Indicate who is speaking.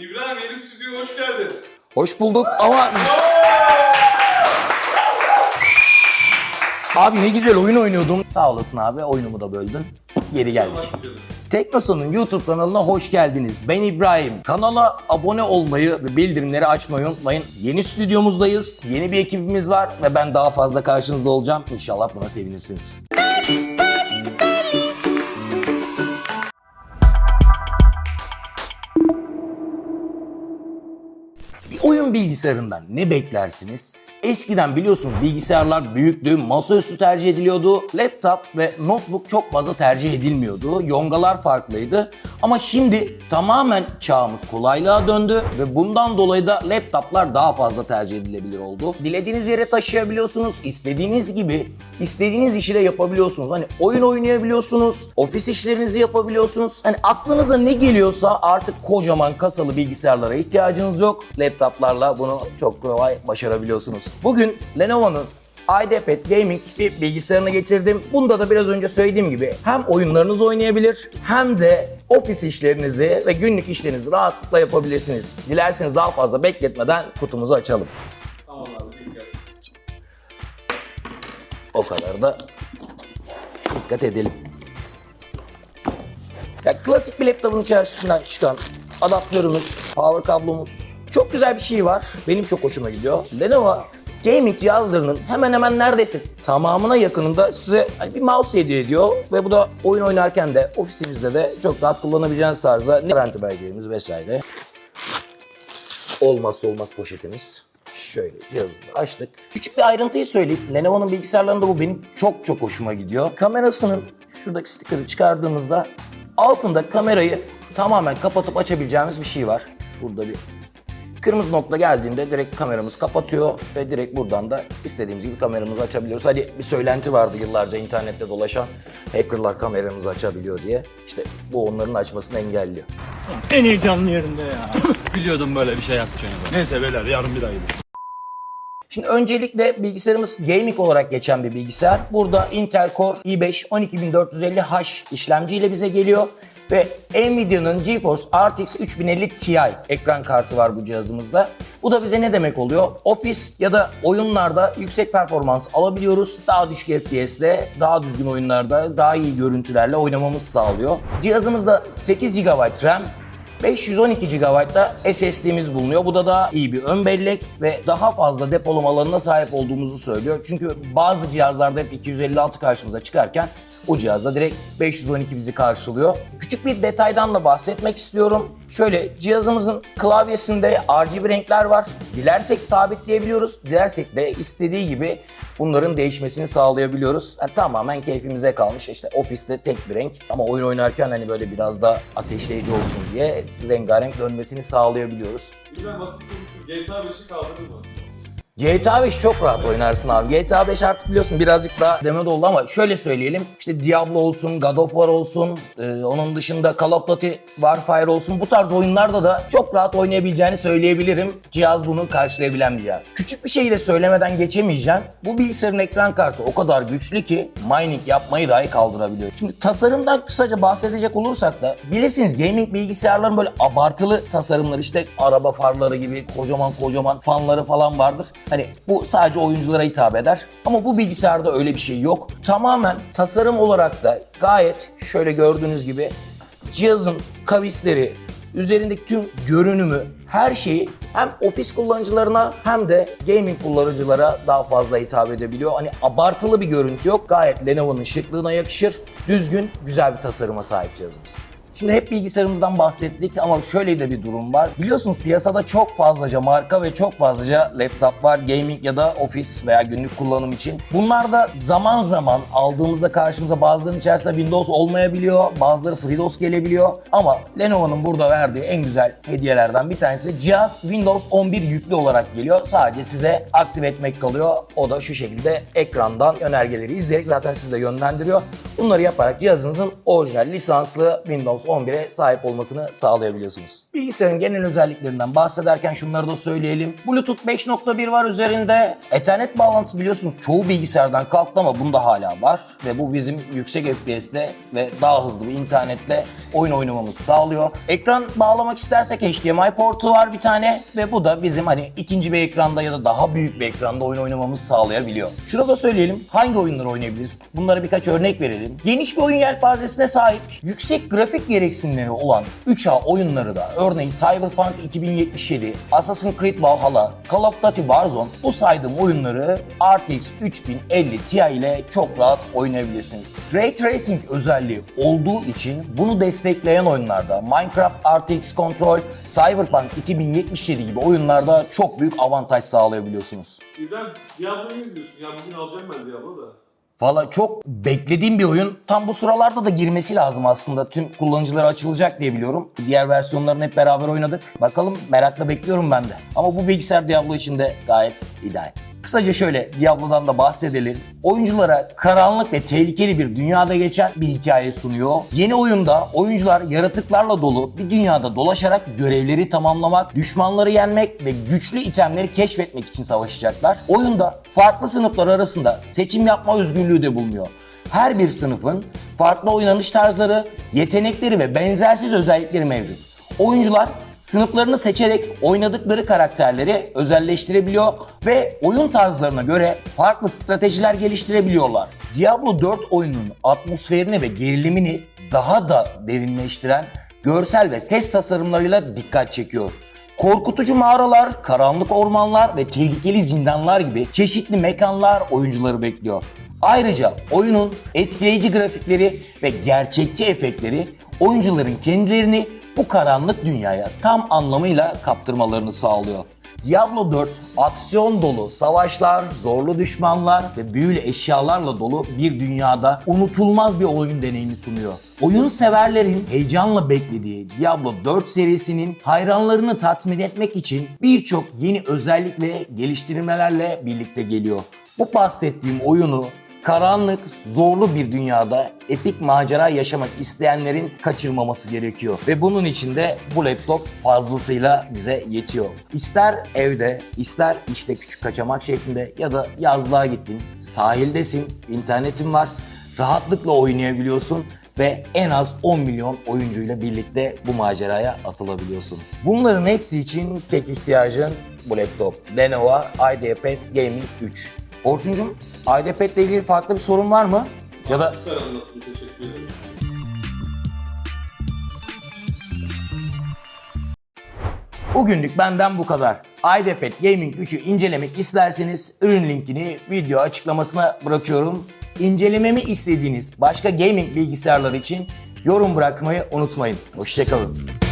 Speaker 1: İbrahim yeni stüdyoya hoş geldin.
Speaker 2: Hoş bulduk ama... Abi ne güzel oyun oynuyordum. Sağ olasın abi oyunumu da böldün. Geri geldik.
Speaker 1: Geldin.
Speaker 2: Teknosa'nın YouTube kanalına hoş geldiniz. Ben İbrahim. Kanala abone olmayı ve bildirimleri açmayı unutmayın. Yeni stüdyomuzdayız. Yeni bir ekibimiz var ve ben daha fazla karşınızda olacağım. İnşallah buna sevinirsiniz. Oyun bilgisayarından ne beklersiniz? Eskiden biliyorsunuz bilgisayarlar büyüktü, masaüstü tercih ediliyordu. Laptop ve notebook çok fazla tercih edilmiyordu. Yongalar farklıydı. Ama şimdi tamamen çağımız kolaylığa döndü ve bundan dolayı da laptoplar daha fazla tercih edilebilir oldu. Dilediğiniz yere taşıyabiliyorsunuz. istediğiniz gibi istediğiniz işi de yapabiliyorsunuz. Hani oyun oynayabiliyorsunuz, ofis işlerinizi yapabiliyorsunuz. Hani aklınıza ne geliyorsa artık kocaman kasalı bilgisayarlara ihtiyacınız yok. Laptoplarla bunu çok kolay başarabiliyorsunuz. Bugün Lenovo'nun iPad Gaming bir bilgisayarını getirdim. Bunda da biraz önce söylediğim gibi hem oyunlarınızı oynayabilir hem de ofis işlerinizi ve günlük işlerinizi rahatlıkla yapabilirsiniz. Dilerseniz daha fazla bekletmeden kutumuzu açalım.
Speaker 1: Tamam abi dikkat.
Speaker 2: O kadar da dikkat edelim. Ya klasik bir laptopun içerisinden çıkan adaptörümüz, power kablomuz. Çok güzel bir şey var. Benim çok hoşuma gidiyor. Lenovo gaming cihazlarının hemen hemen neredeyse tamamına yakınında size hani bir mouse hediye ediyor ve bu da oyun oynarken de ofisinizde de çok rahat kullanabileceğiniz tarzda garanti belgelerimiz vesaire. Olmazsa olmaz poşetimiz. Şöyle cihazını açtık. Küçük bir ayrıntıyı söyleyeyim. Lenovo'nun bilgisayarlarında bu benim çok çok hoşuma gidiyor. Kamerasının şuradaki stikeri çıkardığımızda altında kamerayı tamamen kapatıp açabileceğimiz bir şey var. Burada bir kırmızı nokta geldiğinde direkt kameramız kapatıyor ve direkt buradan da istediğimiz gibi kameramızı açabiliyoruz. Hani bir söylenti vardı yıllarca internette dolaşan hackerlar kameramızı açabiliyor diye. İşte bu onların açmasını engelliyor.
Speaker 3: En heyecanlı yerinde ya.
Speaker 4: Biliyordum böyle bir şey yapacağını. Neyse beyler yarın bir daha gidelim.
Speaker 2: Şimdi öncelikle bilgisayarımız gaming olarak geçen bir bilgisayar. Burada Intel Core i5 12450H işlemciyle bize geliyor. Ve Nvidia'nın GeForce RTX 3050 Ti ekran kartı var bu cihazımızda. Bu da bize ne demek oluyor? Ofis ya da oyunlarda yüksek performans alabiliyoruz. Daha düşük FPS'le, daha düzgün oyunlarda, daha iyi görüntülerle oynamamız sağlıyor. Cihazımızda 8 GB RAM, 512 GB'da SSD'miz bulunuyor. Bu da daha iyi bir ön bellek ve daha fazla depolama alanına sahip olduğumuzu söylüyor. Çünkü bazı cihazlarda hep 256 karşımıza çıkarken o cihazda direkt 512 bizi karşılıyor. Küçük bir detaydan da bahsetmek istiyorum. Şöyle cihazımızın klavyesinde RGB renkler var. Dilersek sabitleyebiliyoruz. Dilersek de istediği gibi bunların değişmesini sağlayabiliyoruz. Yani tamamen keyfimize kalmış. İşte ofiste tek bir renk ama oyun oynarken hani böyle biraz da ateşleyici olsun diye rengarenk dönmesini sağlayabiliyoruz.
Speaker 1: İbrahim basit. GTA 5'i kaldırdın mı?
Speaker 2: GTA 5 çok rahat oynarsın abi. GTA 5 artık biliyorsun birazcık daha deme oldu ama şöyle söyleyelim. İşte Diablo olsun, God of War olsun, e, onun dışında Call of Duty Warfare olsun bu tarz oyunlarda da çok rahat oynayabileceğini söyleyebilirim. Cihaz bunu karşılayabilen bir cihaz. Küçük bir şeyi de söylemeden geçemeyeceğim. Bu bilgisayarın ekran kartı o kadar güçlü ki mining yapmayı dahi kaldırabiliyor. Şimdi tasarımdan kısaca bahsedecek olursak da bilirsiniz gaming bilgisayarların böyle abartılı tasarımlar işte araba farları gibi kocaman kocaman fanları falan vardır. Hani bu sadece oyunculara hitap eder. Ama bu bilgisayarda öyle bir şey yok. Tamamen tasarım olarak da gayet şöyle gördüğünüz gibi cihazın kavisleri, üzerindeki tüm görünümü, her şeyi hem ofis kullanıcılarına hem de gaming kullanıcılara daha fazla hitap edebiliyor. Hani abartılı bir görüntü yok. Gayet Lenovo'nun şıklığına yakışır. Düzgün, güzel bir tasarıma sahip cihazımız. Şimdi hep bilgisayarımızdan bahsettik ama şöyle de bir durum var. Biliyorsunuz piyasada çok fazlaca marka ve çok fazlaca laptop var. Gaming ya da ofis veya günlük kullanım için. Bunlar da zaman zaman aldığımızda karşımıza bazılarının içerisinde Windows olmayabiliyor. Bazıları FreeDOS gelebiliyor. Ama Lenovo'nun burada verdiği en güzel hediyelerden bir tanesi de cihaz Windows 11 yüklü olarak geliyor. Sadece size aktif etmek kalıyor. O da şu şekilde ekrandan yönergeleri izleyerek zaten sizi de yönlendiriyor. Bunları yaparak cihazınızın orijinal lisanslı Windows 11'e sahip olmasını sağlayabiliyorsunuz. Bilgisayarın genel özelliklerinden bahsederken şunları da söyleyelim. Bluetooth 5.1 var üzerinde. Ethernet bağlantısı biliyorsunuz çoğu bilgisayardan kalktı ama bunda hala var. Ve bu bizim yüksek FPS'te ve daha hızlı bir internetle oyun oynamamızı sağlıyor. Ekran bağlamak istersek HDMI portu var bir tane ve bu da bizim hani ikinci bir ekranda ya da daha büyük bir ekranda oyun oynamamızı sağlayabiliyor. Şunu da söyleyelim. Hangi oyunları oynayabiliriz? Bunlara birkaç örnek verelim. Geniş bir oyun yelpazesine sahip, yüksek grafik gereksinimleri olan 3A oyunları da örneğin Cyberpunk 2077, Assassin's Creed Valhalla, Call of Duty Warzone bu saydığım oyunları RTX 3050 Ti ile çok rahat oynayabilirsiniz. Ray Tracing özelliği olduğu için bunu destekleyen oyunlarda Minecraft RTX Control, Cyberpunk 2077 gibi oyunlarda çok büyük avantaj sağlayabiliyorsunuz.
Speaker 1: İbrahim Diablo'yu ne diyorsun? Ya bugün alacağım ben Diablo da.
Speaker 2: Valla çok beklediğim bir oyun. Tam bu sıralarda da girmesi lazım aslında. Tüm kullanıcılara açılacak diye biliyorum. Diğer versiyonlarını hep beraber oynadık. Bakalım merakla bekliyorum ben de. Ama bu bilgisayar Diablo için de gayet ideal. Kısaca şöyle Diablo'dan da bahsedelim. Oyunculara karanlık ve tehlikeli bir dünyada geçen bir hikaye sunuyor. Yeni oyunda oyuncular yaratıklarla dolu bir dünyada dolaşarak görevleri tamamlamak, düşmanları yenmek ve güçlü itemleri keşfetmek için savaşacaklar. Oyunda farklı sınıflar arasında seçim yapma özgürlüğü de bulunuyor. Her bir sınıfın farklı oynanış tarzları, yetenekleri ve benzersiz özellikleri mevcut. Oyuncular sınıflarını seçerek oynadıkları karakterleri özelleştirebiliyor ve oyun tarzlarına göre farklı stratejiler geliştirebiliyorlar. Diablo 4 oyununun atmosferini ve gerilimini daha da derinleştiren görsel ve ses tasarımlarıyla dikkat çekiyor. Korkutucu mağaralar, karanlık ormanlar ve tehlikeli zindanlar gibi çeşitli mekanlar oyuncuları bekliyor. Ayrıca oyunun etkileyici grafikleri ve gerçekçi efektleri oyuncuların kendilerini bu karanlık dünyaya tam anlamıyla kaptırmalarını sağlıyor. Diablo 4 aksiyon dolu savaşlar, zorlu düşmanlar ve büyülü eşyalarla dolu bir dünyada unutulmaz bir oyun deneyimi sunuyor. Oyun severlerin heyecanla beklediği Diablo 4 serisinin hayranlarını tatmin etmek için birçok yeni özellik ve geliştirmelerle birlikte geliyor. Bu bahsettiğim oyunu karanlık, zorlu bir dünyada epik macera yaşamak isteyenlerin kaçırmaması gerekiyor. Ve bunun için de bu laptop fazlasıyla bize yetiyor. İster evde, ister işte küçük kaçamak şeklinde ya da yazlığa gittin, sahildesin, internetin var, rahatlıkla oynayabiliyorsun ve en az 10 milyon oyuncuyla birlikte bu maceraya atılabiliyorsun. Bunların hepsi için tek ihtiyacın bu laptop. Lenovo IdeaPad Gaming 3. Orçuncum, ile ilgili farklı bir sorun var mı? Ya da
Speaker 1: Süper anlattın. Teşekkür ederim.
Speaker 2: bugünlük benden bu kadar. IdeaPad Gaming 3'ü incelemek isterseniz ürün linkini video açıklamasına bırakıyorum. İncelememi istediğiniz başka gaming bilgisayarlar için yorum bırakmayı unutmayın. Hoşçakalın.